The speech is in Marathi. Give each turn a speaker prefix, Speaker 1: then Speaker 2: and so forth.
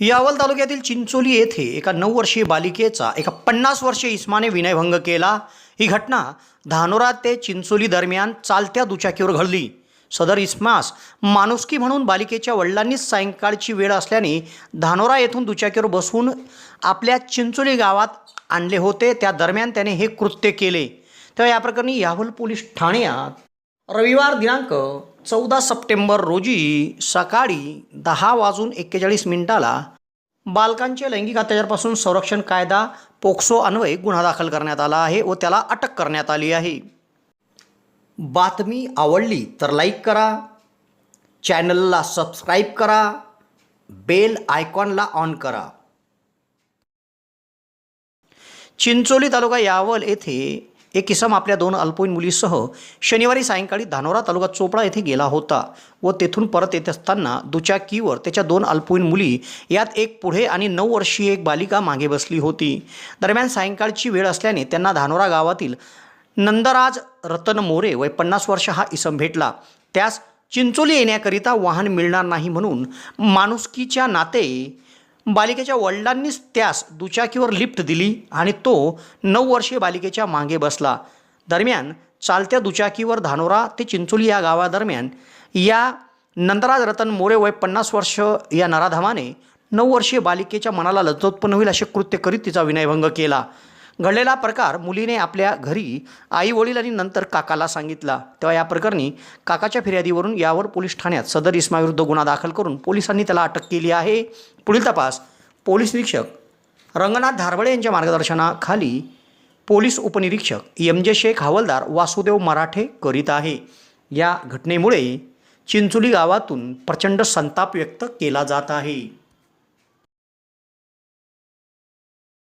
Speaker 1: यावल तालुक्यातील चिंचोली येथे एका नऊ वर्षीय बालिकेचा एका पन्नास वर्षीय इस्माने विनयभंग केला. ही घटना धानोरा ते चिंचोली दरम्यान चालत्या दुचाकीवर घडली. सदर इस्मास माणुसकी म्हणून बालिकेच्या वडिलांनीच सायंकाळची वेळ असल्याने धानोरा येथून दुचाकीवर बसवून आपल्या चिंचोली गावात आणले होते. त्या दरम्यान त्याने हे कृत्य केले. तेव्हा या प्रकरणी यावल पोलीस ठाण्यात रविवार दिनांक चौदा सप्टेंबर रोजी सकाळी दहा वाजून एक्केचाळीस मिनिटाला बालकांचे लैंगिक अत्याचारपासून संरक्षण कायदा पोक्सो अन्वये गुन्हा दाखल करण्यात आला आहे व त्याला अटक करण्यात आली आहे. बातमी आवडली तर लाईक करा चॅनलला सबस्क्राईब करा बेल आयकॉनला ऑन करा. चिंचोली तालुका यावल येथे एक किसम आपल्या दोन अल्पवयीन मुलीसह शनिवारी सायंकाळी धानोरा तालुका चोपडा येथे गेला होता व तेथून परत येत असताना दुचाकीवर त्याच्या दोन अल्पवयीन मुली यात एक पुढे आणि नऊ वर्षीय एक बालिका मागे बसली होती. दरम्यान सायंकाळची वेळ असल्याने त्यांना धानोरा गावातील नंदराज रतन मोरे वय पन्नास वर्ष हा इसम भेटला. त्यास चिंचोली येण्याकरिता वाहन मिळणार नाही म्हणून माणुसकीच्या नाते बालिकेच्या वडिलांनीच त्यास दुचाकीवर लिफ्ट दिली आणि तो नऊ वर्षीय बालिकेच्या मागे बसला. दरम्यान चालत्या दुचाकीवर धानोरा ते चिंचोली या गावादरम्यान या नंदराज रतन मोरे वय पन्नास वर्ष या नराधमाने नऊ वर्षीय बालिकेच्या मनाला लज्जोत्पन्न होईल असे कृत्य करीत तिचा विनयभंग केला. घडलेला प्रकार मुलीने आपल्या घरी आई वडील आणि नंतर काकाला सांगितला. तेव्हा या प्रकरणी काकाच्या फिर्यादीवरून यावर पोलीस ठाण्यात सदर इस्माविरुद्ध गुन्हा दाखल करून पोलिसांनी त्याला अटक केली आहे. पुढील तपास. पोलीस निरीक्षक रंगनाथ धारवळे यांच्या मार्गदर्शनाखाली पोलीस उपनिरीक्षक एम जे शेख हवालदार वासुदेव मराठे करीत आहे. या घटनेमुळे चिंचोली गावातून प्रचंड संताप व्यक्त केला जात आहे.